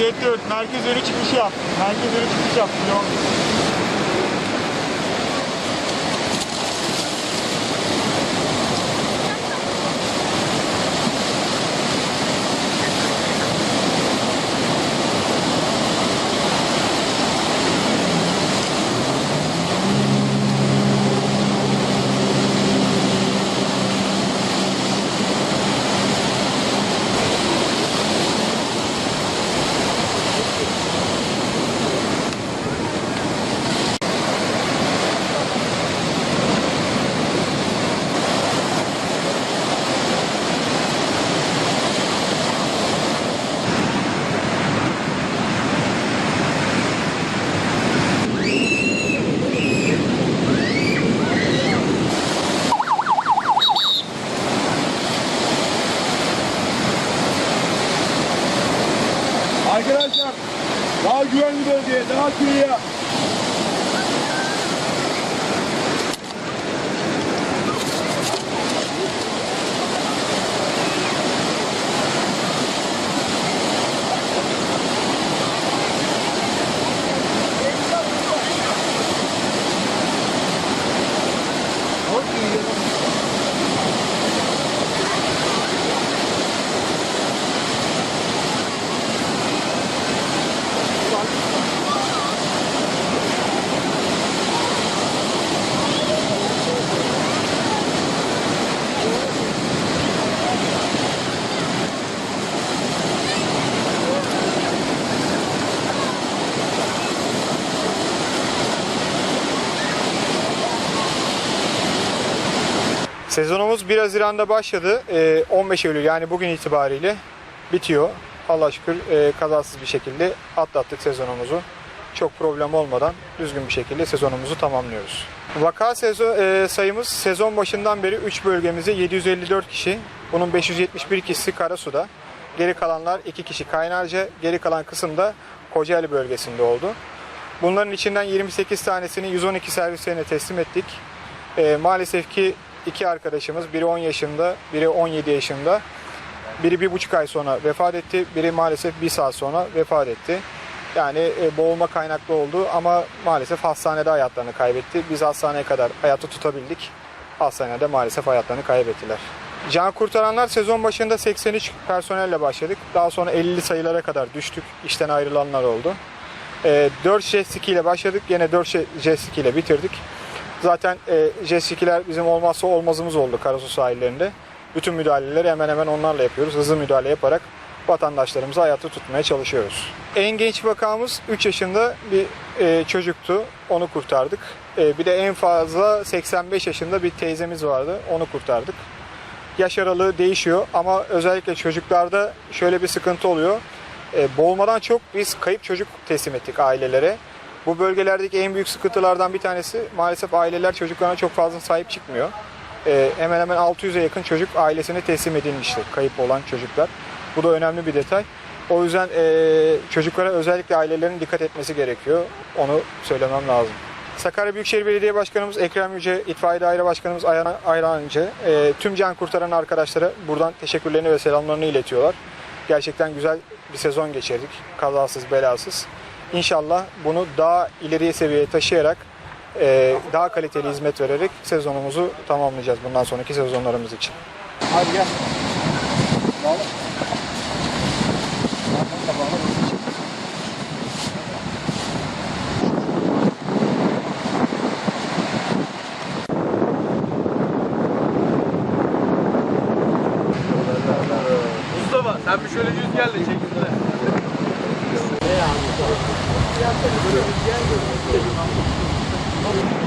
J4 merkez önü çıkışı yap. Merkez önü çıkış yap. Yok. Arkadaşlar daha güvenli bölgeye, daha kıyıya. Sezonumuz 1 Haziran'da başladı. Ee, 15 Eylül yani bugün itibariyle bitiyor. Allah şükür e, kazasız bir şekilde atlattık sezonumuzu. Çok problem olmadan düzgün bir şekilde sezonumuzu tamamlıyoruz. Vaka sezon, e, sayımız sezon başından beri 3 bölgemizde 754 kişi. Bunun 571 kişisi Karasu'da. Geri kalanlar 2 kişi Kaynarca, geri kalan kısım da Kocaeli bölgesinde oldu. Bunların içinden 28 tanesini 112 servislerine teslim ettik. E, maalesef ki iki arkadaşımız, biri 10 yaşında, biri 17 yaşında. Biri bir buçuk ay sonra vefat etti, biri maalesef bir saat sonra vefat etti. Yani e, boğulma kaynaklı oldu ama maalesef hastanede hayatlarını kaybetti. Biz hastaneye kadar hayatı tutabildik. Hastanede maalesef hayatlarını kaybettiler. Can kurtaranlar sezon başında 83 personelle başladık. Daha sonra 50 sayılara kadar düştük. İşten ayrılanlar oldu. E, 4 jet ski ile başladık. Yine 4 jet ski ile bitirdik. Zaten e, jet bizim olmazsa olmazımız oldu Karasu sahillerinde. Bütün müdahaleleri hemen hemen onlarla yapıyoruz. Hızlı müdahale yaparak vatandaşlarımızı hayatta tutmaya çalışıyoruz. En genç vakamız 3 yaşında bir e, çocuktu. Onu kurtardık. E, bir de en fazla 85 yaşında bir teyzemiz vardı. Onu kurtardık. Yaş aralığı değişiyor ama özellikle çocuklarda şöyle bir sıkıntı oluyor. E, boğulmadan çok biz kayıp çocuk teslim ettik ailelere. Bu bölgelerdeki en büyük sıkıntılardan bir tanesi maalesef aileler çocuklarına çok fazla sahip çıkmıyor. Ee, hemen hemen 600'e yakın çocuk ailesine teslim edilmiştir kayıp olan çocuklar. Bu da önemli bir detay. O yüzden e, çocuklara özellikle ailelerin dikkat etmesi gerekiyor. Onu söylemem lazım. Sakarya Büyükşehir Belediye Başkanımız Ekrem Yüce, İtfaiye Daire Başkanımız Ayhan Ayrancı, e, tüm can kurtaran arkadaşlara buradan teşekkürlerini ve selamlarını iletiyorlar. Gerçekten güzel bir sezon geçirdik. Kazasız belasız. İnşallah bunu daha ileriye seviyeye taşıyarak e, daha kaliteli hizmet vererek sezonumuzu tamamlayacağız bundan sonraki sezonlarımız için. Hadi gel. Mustafa sen bir şöyle yüz gel de çekimle. Yürü abi. Al.